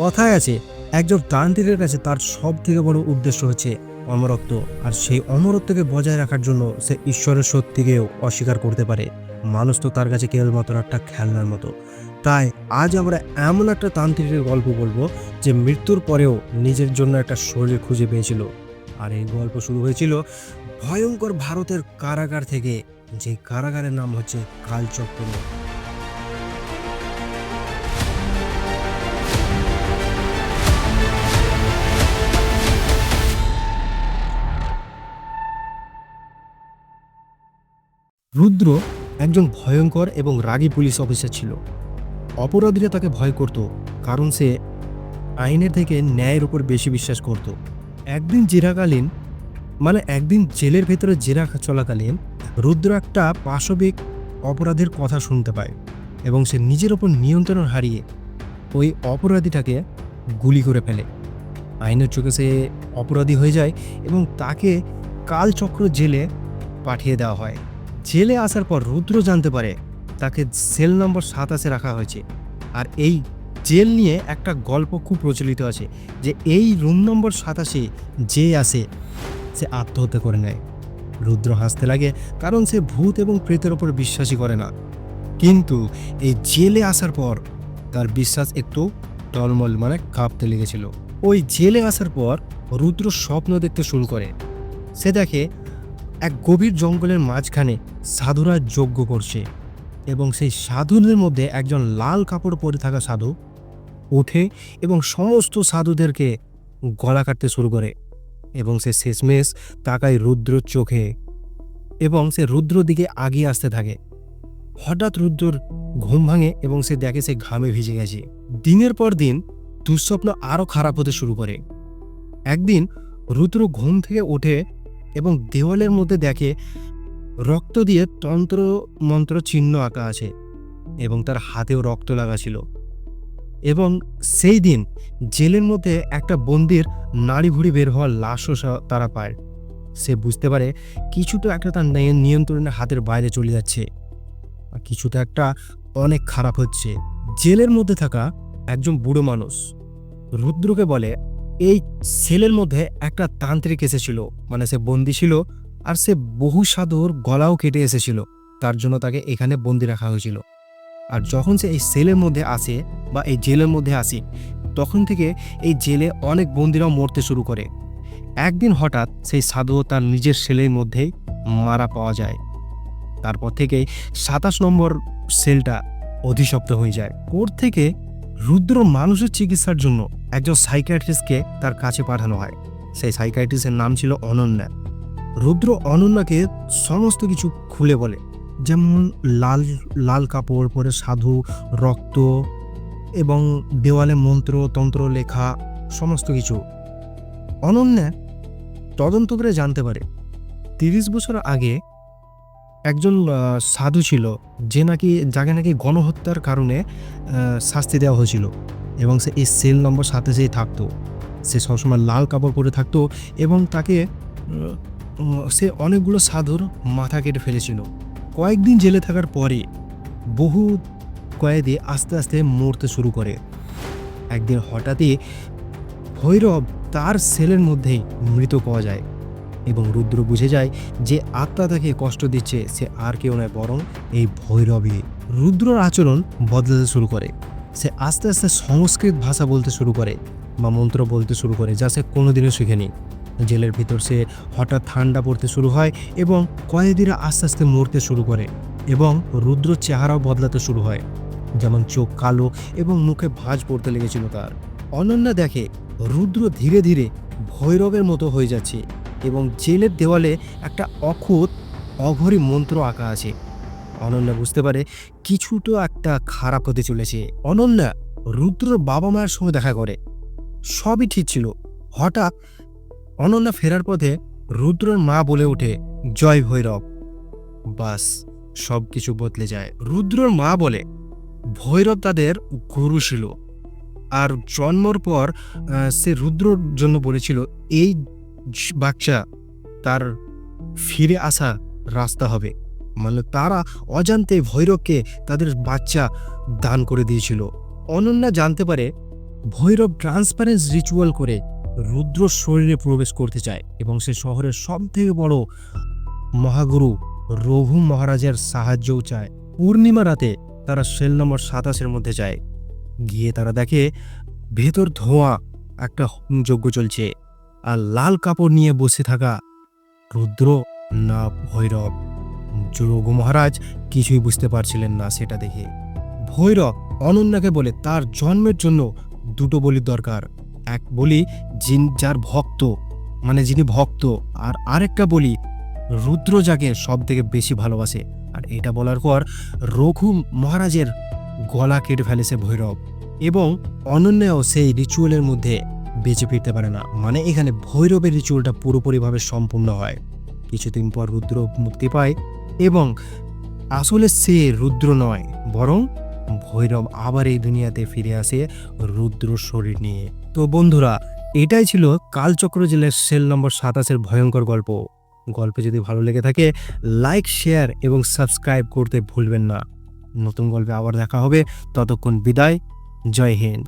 কথায় আছে, একজন তান্ত্রিকের কাছে তার সব থেকে বড় উদ্দেশ্য হচ্ছে অমরত্ব। আর সেই অমরত্বকে বজায় রাখার জন্য সে ঈশ্বরের সত্যিকেও অস্বীকার করতে পারে। মানুষ তো তার কাছে কেবলমাত্র একটা খেলনার মতো। তাই আজ আমরা এমন একটা তান্ত্রিকের গল্প বলব, যে মৃত্যুর পরেও নিজের জন্য একটা শরীর খুঁজে পেয়েছিল। আর এই গল্প শুরু হয়েছিল ভয়ঙ্কর ভারতের কারাগার থেকে, যে কারাগারের নাম হচ্ছে কালচক্র রুদ্র একজন ভয়ঙ্কর এবং রাগী পুলিশ অফিসার ছিল। অপরাধীরা তাকে ভয় করত, কারণ সে আইনের থেকে ন্যায়ের উপর বেশি বিশ্বাস করত। একদিন জেরাকালীন মানে একদিন জেলের ভেতরে জেরা চলাকালীন, রুদ্র একটা পাশবিক অপরাধের কথা শুনতে পায় এবং সে নিজের ওপর নিয়ন্ত্রণ হারিয়ে ওই অপরাধীটাকে গুলি করে ফেলে। আইনের চোখে সে অপরাধী হয়ে যায় এবং তাকে কালচক্র জেলে পাঠিয়ে দেওয়া হয়। জেলে আসার পর রুদ্র জানতে পারে তাকে সেল নম্বর সাতাশে রাখা হয়েছে। আর এই জেল নিয়ে একটা গল্প খুব প্রচলিত আছে যে এই রুম নম্বর সাতাশে যে আসে, সে আত্মহত্যা করে নেয়। রুদ্র হাসতে লাগে কারণ সে ভূত এবং প্রেতের ওপর বিশ্বাসই করে না। কিন্তু এই জেলে আসার পর তার বিশ্বাস একটু টলমল মানে কাঁপতে লেগেছিল। ওই জেলে আসার পর রুদ্র স্বপ্ন দেখতে শুরু করে। সে দেখে এক গভীর জঙ্গলের মাঝখানে সাধুরা যজ্ঞ করছে এবং সেই সাধুদের মধ্যে একজন লাল কাপড় পরে থাকা সাধু ওঠে এবং সমস্ত সাধুদেরকে গলা কাটতে শুরু করে এবং সে শেষমেশ তাকায় রুদ্র চোখে এবং সে রুদ্র দিকে আগিয়ে আসতে থাকে। হঠাৎ রুদ্রর ঘুম ভাঙে এবং সে দেখে সে ঘামে ভিজে গেছে। দিনের পর দিন দুঃস্বপ্ন আরও খারাপ হতে শুরু করে। একদিন রুদ্র ঘুম থেকে ওঠে এবং দেওয়ালের মধ্যে দেখে রক্ত দিয়ে তন্ত্র মন্ত্র চিহ্ন আঁকা আছে এবং তার হাতেও রক্ত লাগা ছিল। এবং সেই দিন জেলের মধ্যে একটা বন্দির নাড়ি ভুড়ি বের হওয়ার লাশও তারা পায়। সে বুঝতে পারে কিছু তো একটা তার নিয়ন্ত্রণের হাতের বাইরে চলে যাচ্ছে। কিছু তো একটা অনেক খারাপ হচ্ছে। জেলের মধ্যে থাকা একজন বুড়ো মানুষ রুদ্রকে বলে এই সেলের মধ্যে একটা তান্ত্রিক এসেছিল। মানে সে বন্দি ছিল আর সে বহু সাধুর গলাও কেটে এসেছিল। তার জন্য তাকে এখানে বন্দি রাখা হয়েছিল। আর যখন সে এই সেলের মধ্যে আসে বা এই জেলের মধ্যে আসে, তখন থেকে এই জেলে অনেক বন্দিরাও মরতে শুরু করে। একদিন হঠাৎ সেই সাধু তার নিজের সেলের মধ্যেই মারা পাওয়া যায়। তারপর থেকেই সাতাশ নম্বর সেলটা অধিশপ্ত হয়ে যায়। কোর্ট থেকে রুদ্র মানুষের চিকিৎসার জন্য একজন সাইকিয়াট্রিস্টকে তার কাছে পাঠানো হয়। সেই সাইকিয়াট্রিস্টের নাম ছিল অনন্যা। রুদ্র অনন্যাকে সমস্ত কিছু খুলে বলে, যেমন লাল লাল কাপড়, পরে সাধু, রক্ত এবং দেওয়ালে মন্ত্র, তন্ত্র, লেখা, সমস্ত কিছু। অনন্যা তদন্ত করে জানতে পারে, তিরিশ বছর আগে একজন সাধু ছিল, যে নাকি, যাকে নাকি গণহত্যার কারণে শাস্তি দেওয়া হয়েছিল এবং সে এই সেল নম্বর সাথে যেই থাকতো, সে সবসময় লাল কাপড় পরে থাকতো এবং তাকে সে অনেকগুলো সাধুর মাথা কেটে ফেলেছিল। কয়েকদিন জেলে থাকার পরে, বহু কয়েদি আস্তে আস্তে মরতে শুরু করে। একদিন হঠাৎই ভৈরব তার সেলের মধ্যেই মৃত পাওয়া যায়। এবং রুদ্র বুঝে যায় যে আত্মা তাকে কষ্ট দিচ্ছে, সে আর কেউ নয়, বরং এই ভৈরবী। রুদ্রর আচরণ বদলাতে শুরু করে। সে আস্তে আস্তে সংস্কৃত ভাষা বলতে শুরু করে বা মন্ত্র বলতে শুরু করে, যা সে কোনোদিনও শিখেনি। জেলের ভিতর সে হঠাৎ ঠান্ডা পড়তে শুরু হয় এবং কয়েদিরা আস্তে আস্তে মরতে শুরু করে এবং রুদ্র চেহারাও বদলাতে শুরু হয়। যেমন চোখ কালো এবং মুখে ভাঁজ পড়তে লেগেছিল তার। অনন্যা দেখে রুদ্র ধীরে ধীরে ভৈরবের মতো হয়ে যাচ্ছে। এবং জেলের দেওয়ালে একটা অখুত, অঘরি মন্ত্র আঁকা আছে। অনন্যা বুঝতে পারে কিছু তো একটা খারাপ হতে চলেছে। অনন্যা রুদ্রর বাবা মায়ের সঙ্গে দেখা করে। সবই ঠিক ছিল। হঠাৎ অনন্যা ফেরার পথে রুদ্রর মা বলে ওঠে, জয় ভৈরব। বাস সব কিছু বদলে যায়। রুদ্রর মা বলে, ভৈরব তাদের গুরু ছিল। আর জন্মর পর সে রুদ্রর জন্য বলেছিল, এই বাচ্চা তার ফিরে আসা রাস্তা হবে। মানে তারা অজান্তে ভৈরবকে তাদের বাচ্চা দান করে দিয়েছিল। অনন্যা জানতে পারে ভৈরব ট্রান্সপারেন্স রিচুয়াল করে রুদ্র শরীরে প্রবেশ করতে চায় এবং সে শহরের সব থেকে বড় মহাগুরু রঘু মহারাজের সাহায্যও চায়। পূর্ণিমা রাতে তারা সেল নম্বর সাতাশের মধ্যে যায়। গিয়ে তারা দেখে ভেতর ধোঁয়া একটা যজ্ঞ চলছে। আর লাল কাপড় নিয়ে বসে থাকা রুদ্র না ভৈরব। রঘু মহারাজ কিছুই বুঝতে পারছিলেন না সেটা দেখে। ভৈরব অনন্যাকে বলে, তার জন্মের জন্য দুটো বলির দরকার। এক বলি যিন যার ভক্ত মানে যিনি ভক্ত, আর আরেকটা বলি রুদ্র যাকে সব থেকে বেশি ভালোবাসে। আর এটা বলার পর রঘু মহারাজের গলা কেটে ফেলেছে ভৈরব এবং অনন্যাও সেই রিচুয়ালের মধ্যে বেঁচে ফিরতে পারে না। মানে এখানে ভৈরবের রিচুয়ালটা পুরোপুরিভাবে সম্পূর্ণ হয়। কিছুদিন পর রুদ্র মুক্তি পায় এবং আসলে সে রুদ্র নয়, বরং ভৈরব আবার এই দুনিয়াতে ফিরে আসে রুদ্র শরীর নিয়ে। তো বন্ধুরা, এটাই ছিল কালচক্র জেলার সেল নম্বর সাতাশের ভয়ঙ্কর গল্প। গল্পে যদি ভালো লেগে থাকে, লাইক, শেয়ার এবং সাবস্ক্রাইব করতে ভুলবেন না। নতুন গল্পে আবার দেখা হবে। ততক্ষণ বিদায়। জয় হিন্দ।